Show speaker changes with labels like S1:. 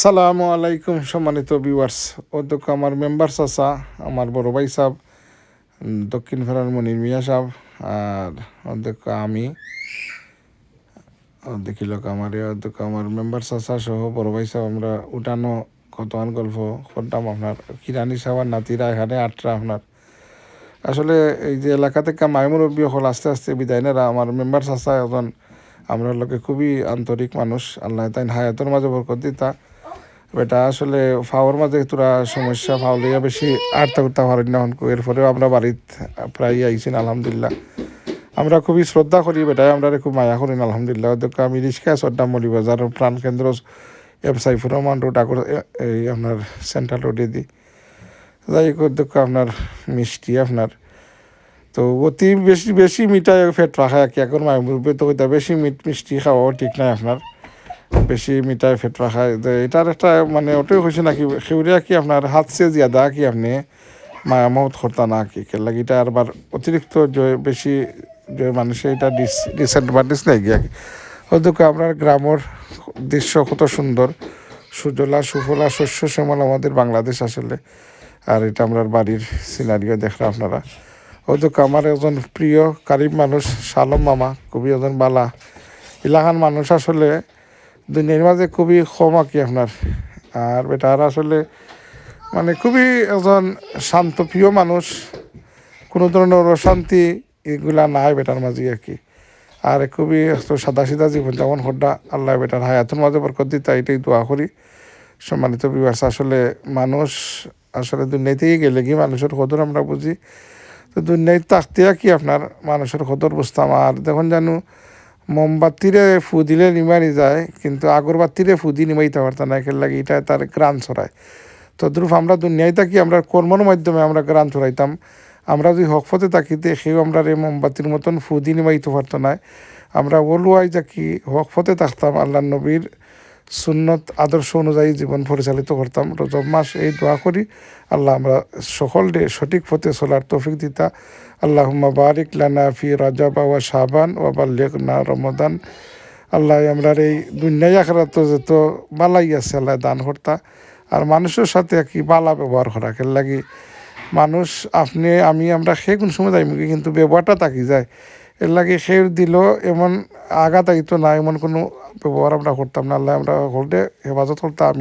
S1: সালামু আলাইকুম সম্মানিত ভিউয়ার্স অধ্যক্ষ আমার মেম্বার আসা আমার বড় ভাই সাহেব, দক্ষিণ ফেরার মনির মিয়া সাহেব, আর অধ্যক্ষ আমি দেখিল আমার এই অধ্যক্ষ আমার মেম্বার আসা সহ বড় ভাই সাহেব, আমরা উঠানো কতক্ষণ গল্প করতাম আপনার, কিরানি সাহেব নাতিরা এখানে আটরা আপনার। আসলে এই যে এলাকা থেকে মাইমুরব্বী হল, আস্তে আস্তে বিদায় নেরা আমার মেম্বার আসা এখন আমরা লোকে খুবই আন্তরিক মানুষ, আল্লাহ তাই হায়াতের মাঝে বরকত দিতা। বেটা আসলে ফাওয়ার মাঝে তোরা সমস্যা ফাউলিয়া বেশি আটটা উঠতে পারি না এরপরেও আমরা বাড়িত প্রায় আইসিন আলহামদুলিল্লাহ। আমরা খুবই শ্রদ্ধা করি বেটাই আমরা খুব মায়া করি আলহামদুলিল্লাহ। অধ্যক্ষ আমি রিক্সা মলি বাজার প্রাণ কেন্দ্র এম সাইফুর রহমান রোড, আগর এই আপনার সেন্ট্রাল রোডে দিই যাই অধ্যক্ষ আপনার মিষ্টি আপনার। তো অতি বেশি বেশি মিঠাই ফেট রাখা কি এখন মাইমুরবে তো বেশি মিট, মিষ্টি খাওয়াও ঠিক নাই আপনার। বেশি মিঠাই ফেট রাখা তো এটার একটা মানে ওটাই হয়েছে নাকি সেউরিয়া কি আপনার হাত সে জিয়াদা কি আপনি? মায়ামত করতা না কি? কেন লাগি এটা আবার অতিরিক্ত যে বেশি যে মানুষের এটা ডিস ডিসঅ্যাডভান্টেজ নাই গিয়া অধ্যক্ষ আপনার গ্রামের দৃশ্য কত সুন্দর সুজলা, সুফলা, শস্য শ্যামল আমাদের বাংলাদেশ আসলে আর এটা আমরা বাড়ির সিনারিও দেখরা আপনারা। অধ্যক্ষ আমার একজন প্রিয় কারিব মানুষ সালম মামা খুবই একজন বালা। এলাকার মানুষ আসলে দুনিয়ার মাঝে খুবই কম আর কি আপনার? আর বেটার আসলে মানে খুবই একজন শান্ত, প্রিয় মানুষ। কোনো ধরনের অশান্তি এগুলা নাই বেটার মাঝে আর কি। আর খুবই সাদা সিধা জীবন যেমন হড্ডা আল্লাহ বেটার হায়াতের মাঝে বরকত দিতা এটাই দোয়া করি। সম্মানিত বিবাস আসলে মানুষ আসলে দুনিয়াতেই গেলে কি মানুষের কদর আমরা বুঝি? তো দুনিয়ায় তাকতিয়া কি আপনার? মানুষের কদর বুঝতাম। আর দেখুন জানো মোমবাতিরে ফু দিলে নিমারি যায়, কিন্তু আগরবাতিরে ফু দিয়ে নিমাইতে পারতাম না একের লাগে এটা তার গ্রান ছড়ায় তদ্রুপ আমরা দুনিয়ায় থাকি আমরা কর্মর মাধ্যমে আমরা গ্রান ছড়াইতাম আমরা যদি হকফতে থাকিতে সেও আমরা রে মোমবাতির মতন ফু দিয়ে নিমাইতে পারতো না আমরা ওলুয়াই যাকি হকফতে থাকতাম আল্লাহ নবীর সুন্নত আদর্শ অনুযায়ী জীবন পরিচালিত করতাম। রজব মাস এই দোয়া করি। আল্লাহ আমরা সকল ডে সঠিক পথে চলার তৌফিক দিতা। আল্লাহ বারিক লানা ফি রাজাব ওয়া শাবান ওয়া বাল্লিক না রমদান। আল্লাহ আমরা এই দুনিয়ায় আখরাত যত বালাই আছে আল্লাহ দান করতা। আর মানুষের সাথে কি বালা ব্যবহার করা। খেল লাগি মানুষ আপনি, আমি, আমরা সে কোন সময় যাই, কিন্তু ব্যবহারটা থাকি যায়। এর লাগে সে দিল এমন আঘাত আইতো না, এমন কোনো ব্যবহার আমরা করতাম না আল্লাহ আমরা হলদে হেফাজত করতাম আমি